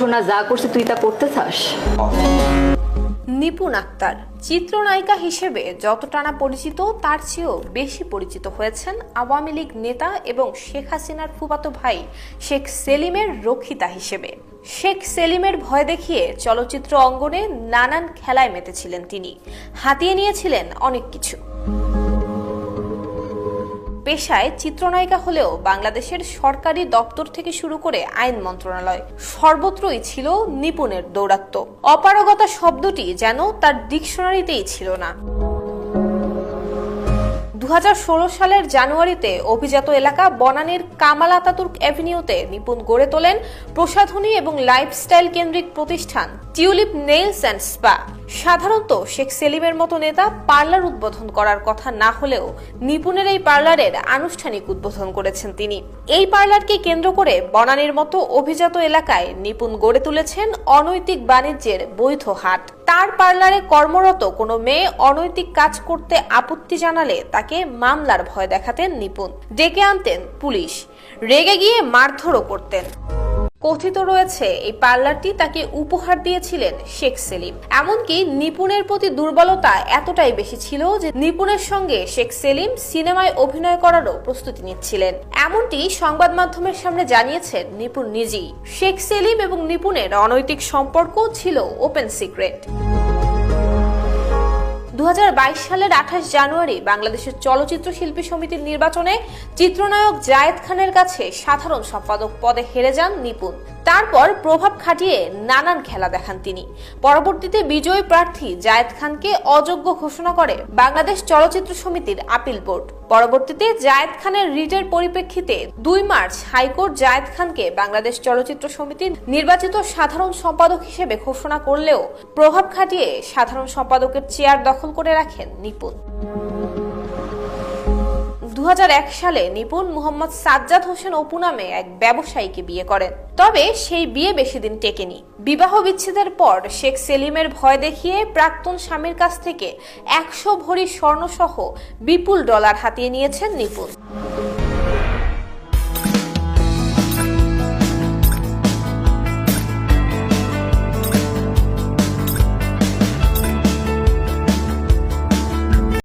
সোনা যা করছে, তুই তা করতে চাস নিপুণ আক্তার, চিত্রনায়িকা হিসেবে যতটা না পরিচিত, তার চেয়েও বেশি পরিচিত হয়েছেন আওয়ামী লীগ নেতা এবং শেখ হাসিনার ফুফাতো ভাই শেখ সেলিমের রক্ষিতা হিসেবে। শেখ সেলিমের ভয় দেখিয়ে চলচ্চিত্র অঙ্গনে নানান খেলায় মেতেছিলেন তিনি। হাতিয়ে নিয়েছিলেন অনেক কিছু। পেশায় চিত্রনায়িকা হলেও বাংলাদেশের সরকারি দপ্তর থেকে শুরু করে আইন মন্ত্রণালয় সর্বত্রই ছিল নিপুণের দৌরাত্ম্য। অপারগতা শব্দটি যেন তার ডিকশনারিতেই ছিল না। সালের জানুয়ারিতে অভিজাত এলাকা বনানীর কামাল আতাতুর্ক অ্যাভিনিউতে নিপুণ গড়ে তোলেন প্রসাধনী এবং লাইফস্টাইল কেন্দ্রিক প্রতিষ্ঠান টিউলিপ নেইলস অ্যান্ড স্পা। সাধারণত শেখ সেলিমের মতো নেতা পার্লার উদ্বোধন করার কথা না হলেও নিপুণের এই পার্লারের আনুষ্ঠানিক উদ্বোধন করেছেন তিনি। এই পার্লারকে কেন্দ্র করে বনানীর মতো অভিজাত এলাকায় নিপুণ গড়ে তুলেছেন অনৈতিক বাণিজ্যের বৈধ হাট। তার পার্লারে কর্মরত কোনো মেয়ে অনৈতিক কাজ করতে আপত্তি জানালে তাকে মামলার ভয় দেখাতেন নিপুণ। ডেকে আনতেন পুলিশ। রেগে গিয়ে মারধরও করতেন। কথিত রয়েছে, এই পার্লারটি তাকে উপহার দিয়েছিলেন শেখ সেলিম। এমনকি নিপুণের প্রতি দুর্বলতা এতটাই বেশি ছিল যে নিপুণের সঙ্গে শেখ সেলিম সিনেমায় অভিনয় করারও প্রস্তুতি নিচ্ছিলেন। এমনটি সংবাদ মাধ্যমের সামনে জানিয়েছেন নিপুণ নিজেই। শেখ সেলিম এবং নিপুণের অনৈতিক সম্পর্ক ছিল ওপেন সিক্রেট। দু হাজার বাইশ সালের আঠাশ জানুয়ারি বাংলাদেশের চলচ্চিত্র শিল্পী সমিতির নির্বাচনে চিত্রনায়ক জায়েদ খানের কাছে সাধারণ সম্পাদক পদে হেরে যান নিপুণ। তারপর প্রভাব খাটিয়ে নানান খেলা দেখান তিনি। পরবর্তীতে বিজয়ী প্রার্থী জায়েদ খানকে অযোগ্য ঘোষণা করে বাংলাদেশ চলচ্চিত্র সমিতির আপিল বোর্ড। পরবর্তীতে জায়েদ খানের রিটের পরিপ্রেক্ষিতে দুই মার্চ হাইকোর্ট জায়েদ খানকে বাংলাদেশ চলচ্চিত্র সমিতির নির্বাচিত সাধারণ সম্পাদক হিসেবে ঘোষণা করলেও প্রভাব খাটিয়ে সাধারণ সম্পাদকের চেয়ার দখল করে রাখেন নিপুণ। দু সালে নিপুণ মোহাম্মদ সাজ্জাদ হোসেন অপু নামে এক ব্যবসায়ীকে বিয়ে করেন। তবে সেই বিয়ে বেশি দিন টেকেনি। বিবাহ বিচ্ছেদের পর শেখ সেলিমের ভয় দেখিয়ে প্রাক্তন স্বামীর কাছ থেকে একশো ভরি স্বর্ণসহ বিপুল ডলার হাতিয়ে নিয়েছেন নিপুণ।